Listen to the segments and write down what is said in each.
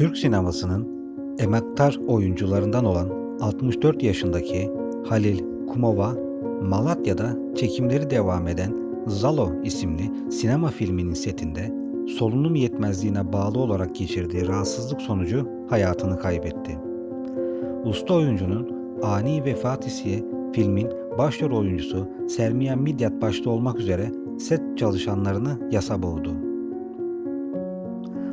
Türk sinemasının emektar oyuncularından olan 64 yaşındaki Halil Kumova, Malatya'da çekimleri devam eden Zalo isimli sinema filminin setinde solunum yetmezliğine bağlı olarak geçirdiği rahatsızlık sonucu hayatını kaybetti. Usta oyuncunun ani vefat ise filmin başrol oyuncusu Sermiyen Midyat başta olmak üzere set çalışanlarını yasa boğdu.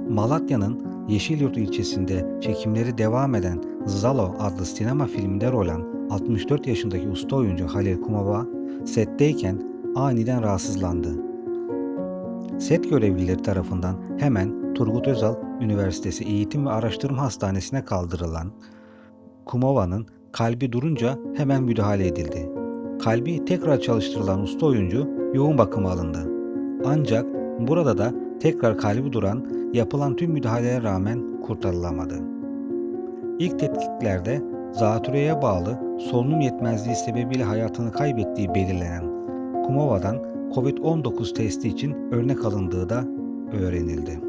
Malatya'nın Yeşilyurt ilçesinde çekimleri devam eden Zalo adlı sinema filminde rol alan 64 yaşındaki usta oyuncu Halil Kumava setteyken aniden rahatsızlandı. Set görevlileri tarafından hemen Turgut Özal Üniversitesi Eğitim ve Araştırma Hastanesi'ne kaldırılan Kumova'nın kalbi durunca hemen müdahale edildi. Kalbi tekrar çalıştırılan usta oyuncu yoğun bakıma alındı. Ancak burada da tekrar kalbi duran yapılan tüm müdahalelere rağmen kurtarılamadı. İlk tetkiklerde zatürreye bağlı solunum yetmezliği sebebiyle hayatını kaybettiği belirlenen Kumova'dan COVID-19 testi için örnek alındığı da öğrenildi.